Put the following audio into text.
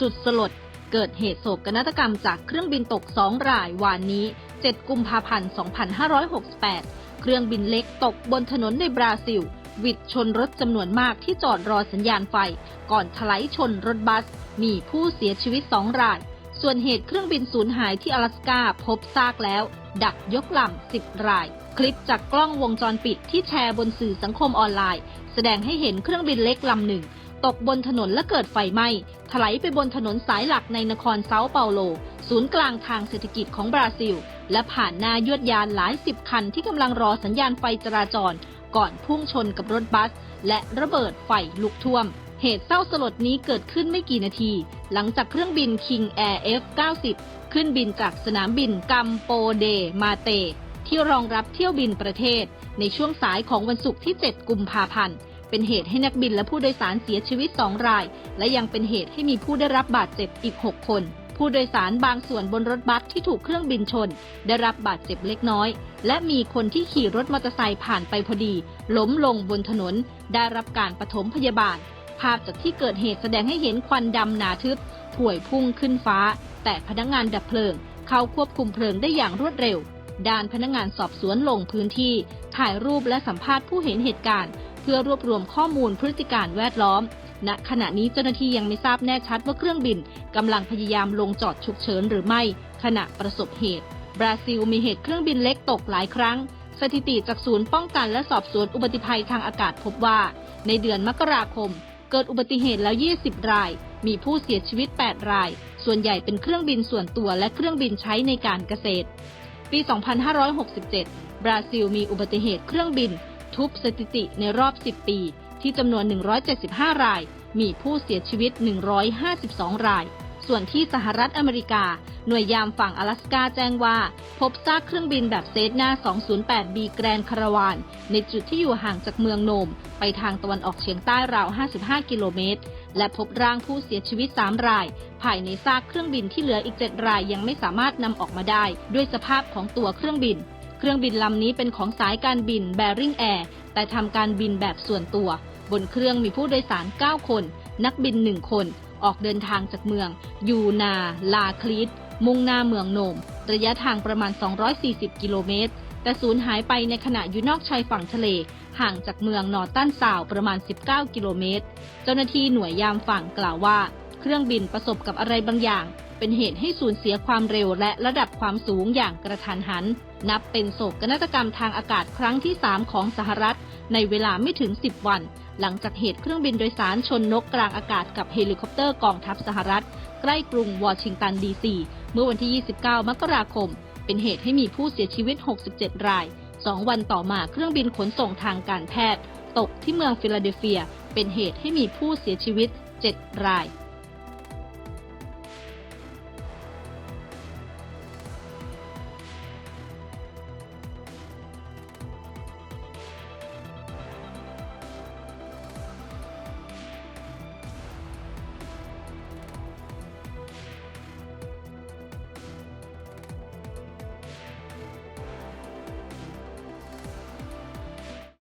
สุดสลด เกิดเหตุโศกนาฏกรรมจากเครื่องบินตก2ราย วานนี้ 7 กุมภาพันธ์ 2568 เครื่องบินเล็กตกบนถนนในบราซิล วิดชนรถจำนวนมากที่จอดรอสัญญาณไฟ ก่อนถลายชนรถบัส มีผู้เสียชีวิต2ราย ส่วนเหตุเครื่องบินสูญหายที่阿拉สกาพบซากแล้ว ดักยกลำ10 รายคลิปจากกล้องวงจรปิดที่แชร์บนสื่อสังคมออนไลน์ แสดงให้เห็นเครื่องบินเล็กลำหนึ่ง ตกบนถนนและเกิดไฟไหม้ถลายไปบนถนนสายหลักในนครเซาเปาโล ศูนย์กลางทางเศรษฐกิจของบราซิล และผ่านหน้ายวดยานหลายสิบคันที่กำลังรอสัญญาณไฟจราจร ก่อนพุ่งชนกับรถบัส และระเบิดไฟลุกท่วม เหตุเศร้าสลดนี้เกิดขึ้นไม่กี่นาที หลังจากเครื่องบิน King Air F90 ขึ้นบินจากสนามบินกัมโปเดมาเต ที่รองรับเที่ยวบินประเทศ ในช่วงสายของวันศุกร์ที่ 7 กุมภาพันธ์ เป็นเหตุให้นักบินและผู้โดยสารเสียชีวิต 2 ราย และยังเป็นเหตุให้มีผู้ได้รับบาดเจ็บอีก 6 คน ผู้โดยสารบางส่วนบนรถบัสที่ถูกเครื่องบินชน ได้รับบาดเจ็บเล็กน้อย และมีคนที่ขี่รถมอเตอร์ไซค์ผ่านไปพอดี ล้มลงบนถนน ได้รับการปฐมพยาบาล ภาพจากที่เกิดเหตุแสดงให้เห็นควันดำหนาทึบถวยพุ่งขึ้นฟ้า แต่พนักงานดับเพลิง เข้าควบคุมเพลิงได้อย่างรวดเร็วด้านพนักงานสอบสวนลงพื้นที่ ถ่ายรูปและสัมภาษณ์ผู้เห็นเหตุการณ์ เพื่อรวบรวมข้อมูลพฤติการแวดล้อม ณ ขณะนี้เจ้าหน้าที่ยังไม่ทราบแน่ชัดว่าเครื่องบินกำลังพยายามลงจอดฉุกเฉินหรือไม่ ขณะประสบเหตุ บราซิลมีเหตุเครื่องบินเล็กตกหลายครั้ง สถิติจากศูนย์ป้องกันและสอบสวนอุบัติภัยทางอากาศพบว่า ในเดือนมกราคม เกิดอุบัติเหตุแล้ว 20 ราย มีผู้เสียชีวิต 8 ราย ส่วนใหญ่เป็นเครื่องบินส่วนตัวและเครื่องบินใช้ในการเกษตร ปี 2567 บราซิลมีอุบัติเหตุเครื่องบิน ทุบสถิติในรอบ 10 ปี ที่จำนวน 175 ราย มีผู้เสียชีวิต 152 ราย ส่วนที่สหรัฐอเมริกา หน่วยยามฝั่ง阿拉สกาแจ้งว่า พบซากเครื่องบินแบบเซตนา 208B แกรนคาราวาน ในจุดที่อยู่ห่างจากเมืองโนม ไปทางตะวันออกเฉียงใต้ราว 55 กิโลเมตร และพบร่างผู้เสียชีวิต 3 ราย ภายในซากเครื่องบินที่เหลืออีก 7 รายยังไม่สามารถนำออกมาได้ ด้วยสภาพของตัวเครื่องบิน เครื่องบินลำนี้เป็นของสายการบินแบริ่งแอร์แต่ทำการบินแบบส่วนตัว บนเครื่องมีผู้โดยสาร 9 คน นักบิน 1 คน ออกเดินทางจากเมือง ยูนา ลาคลีตมุ่งหน้าเมืองโนม ระยะทางประมาณ 240 กิโลเมตร แต่สูญหายไปในขณะอยู่นอกชายฝั่งทะเล ห่างจากเมืองนอร์ตันซาวประมาณ 19 กิโลเมตร เจ้าหน้าที่หน่วยยามฝั่งกล่าวว่า เครื่องบินประสบกับอะไรบางอย่าง เป็นเหตุให้สูญเสียความเร็วและระดับความสูงอย่างกระทันหัน นับเป็นโศกนาฏกรรมทางอากาศครั้งที่ 3 ของสหรัฐ ในเวลาไม่ถึง 10 วัน หลังจากเหตุเครื่องบินโดยสารชนนกกลางอากาศกับเฮลิคอปเตอร์กองทัพสหรัฐ ใกล้กรุงวอชิงตันดีซีเมื่อวันที่ 29 มกราคม เป็นเหตุให้มีผู้เสียชีวิต 67 ราย 2 วันต่อมาเครื่องบินขนส่งทางการแพทย์ ตกที่เมืองฟิลาเดลเฟีย เป็นเหตุให้มีผู้เสียชีวิต 7 ราย